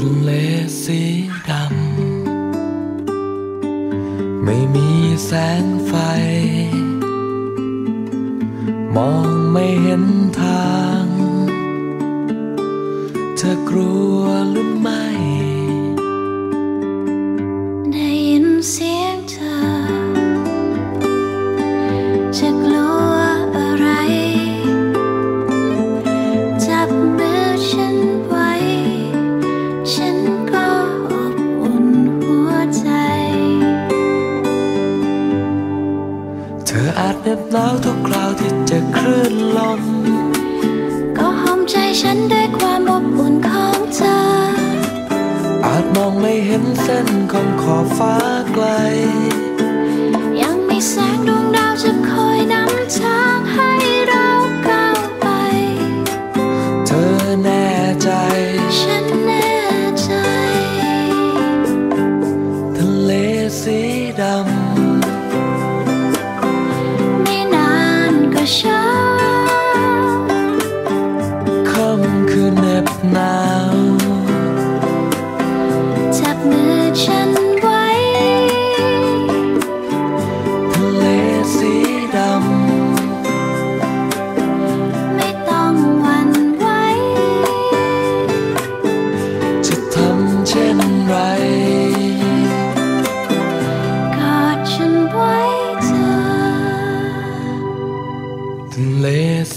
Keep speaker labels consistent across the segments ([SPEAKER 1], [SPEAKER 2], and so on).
[SPEAKER 1] ทะเลสีดำ ไม่มีแสงไฟ มองไม่เห็นทาง เธอกลัวหรือไม่
[SPEAKER 2] ได้ยินเสียง เห
[SPEAKER 1] น็บหนาวทุกคราวที่เจอคลื่นลม
[SPEAKER 2] ก็หอมใจฉันด้วยความอบอุ่นของเธอ
[SPEAKER 1] อาจมองไม่เห็นเส้นของขอบฟ้าไกล
[SPEAKER 2] ยังมีแสงดวงดาวจะคอยนำ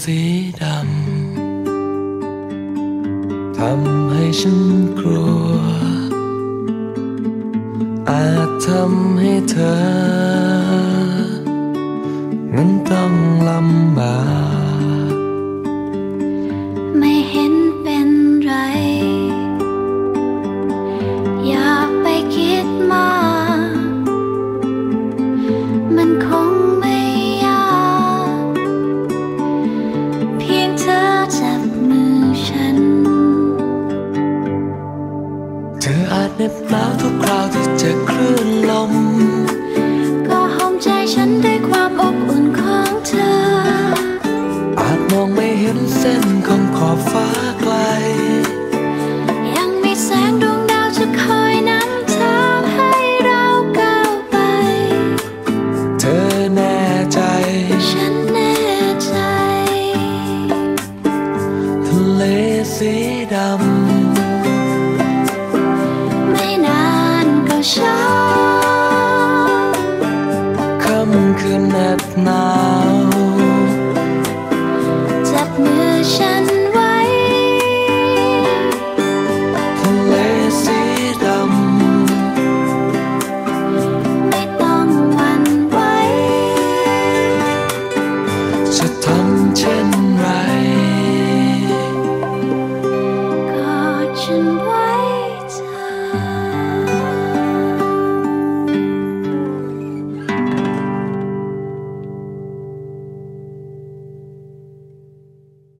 [SPEAKER 1] สีดำทำให้ฉันกลัว อาจทำให้เธอ นั้นต้องลำบาก
[SPEAKER 2] หนาทุกคราวที่จอคลื่นลม ก็หอมใจฉัน
[SPEAKER 1] ด้วยความอบอุ่นของเธอ could not now